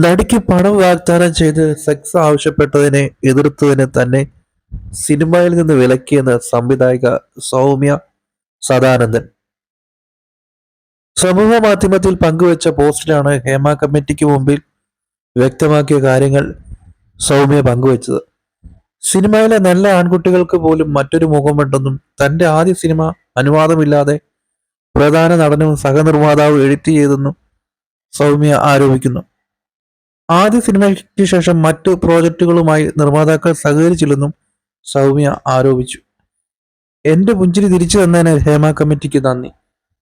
നടിക്ക് പണം വാഗ്ദാനം ചെയ്ത് സെക്സ് ആവശ്യപ്പെട്ടതിനെ എതിർത്തതിന് തന്നെ സിനിമയിൽ നിന്ന് വിലക്കിയെന്ന് സംവിധായിക സൗമ്യ സദാനന്ദൻ. സമൂഹ മാധ്യമത്തിൽ പങ്കുവച്ച പോസ്റ്റിലാണ് ഹേമ കമ്മിറ്റിക്ക് മുമ്പിൽ വ്യക്തമാക്കിയ കാര്യങ്ങൾ സൗമ്യ പങ്കുവച്ചത്. സിനിമയിലെ നല്ല ആൺകുട്ടികൾക്ക് പോലും മറ്റൊരു മുഖമുണ്ടെന്നും തന്റെ ആദ്യ സിനിമ അനുവാദമില്ലാതെ പ്രധാന നടനും സഹനിർമ്മാതാവും എഴുത്തി ചെയ്തെന്നും സൗമ്യ ആരോപിക്കുന്നു. ആദ്യ സിനിമയ്ക്ക് ശേഷം മറ്റു പ്രോജക്റ്റുകളുമായി നിർമ്മാതാക്കൾ സഹകരിച്ചില്ലെന്നും സൗമ്യ ആരോപിച്ചു. എന്റെ പുഞ്ചിരി തിരിച്ചു തന്നതിന് ഹേമ കമ്മിറ്റിക്ക് നന്ദി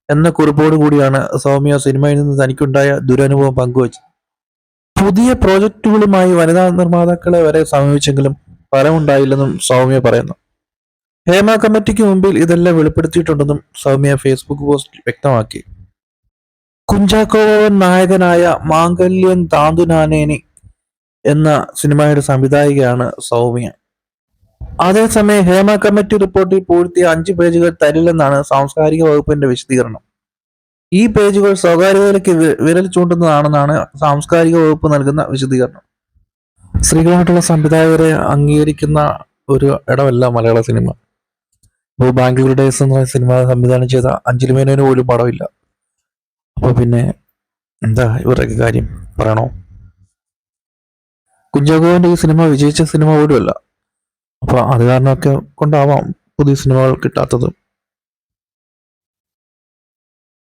എന്ന കുറിപ്പോട് കൂടിയാണ് സൗമ്യ സിനിമയിൽ നിന്ന് തനിക്കുണ്ടായ ദുരനുഭവം പങ്കുവച്ചത്. പുതിയ പ്രോജക്റ്റുകളുമായി വനിതാ നിർമ്മാതാക്കളെ വരെ സമീപിച്ചെങ്കിലും ഫലമുണ്ടായില്ലെന്നും സൗമ്യ പറയുന്നു. ഹേമ കമ്മിറ്റിക്ക് മുമ്പിൽ ഇതെല്ലാം വെളിപ്പെടുത്തിയിട്ടുണ്ടെന്നും സൗമ്യ ഫേസ്ബുക്ക് പോസ്റ്റിൽ വ്യക്തമാക്കി. കുഞ്ചാക്കോവൻ നായകനായ മാംഗല്യം താന്തുനാനേനി എന്ന സിനിമയുടെ സംവിധായികയാണ് സൗമ്യ. അതേസമയം ഹേമ കമ്മിറ്റി റിപ്പോർട്ടിൽ പൂഴ്ത്തിയ അഞ്ച് പേജുകൾ തരില്ലെന്നാണ് സാംസ്കാരിക വകുപ്പിന്റെ വിശദീകരണം. ഈ പേജുകൾ സ്വകാര്യതയിലേക്ക് വിരൽ ചൂണ്ടുന്നതാണെന്നാണ് സാംസ്കാരിക വകുപ്പ് നൽകുന്ന വിശദീകരണം. സ്ത്രീകളായിട്ടുള്ള സംവിധായകരെ അംഗീകരിക്കുന്ന ഒരു ഇടമല്ല മലയാള സിനിമ. ബാംഗ്ലൂർ ഡേയ്സ് എന്ന സിനിമ സംവിധാനം ചെയ്ത മേനോന് പോലും പടമില്ല. അപ്പൊ പിന്നെ എന്താ ഇവരുടെയൊക്കെ കാര്യം പറയണോ? കുഞ്ചാക്കോവിന്റെ ഈ സിനിമ വിജയിച്ച സിനിമ പോലുമല്ല. അപ്പോൾ അത് കാരണമൊക്കെ കൊണ്ടാവാം പുതിയ സിനിമകൾ കിട്ടാത്തത്.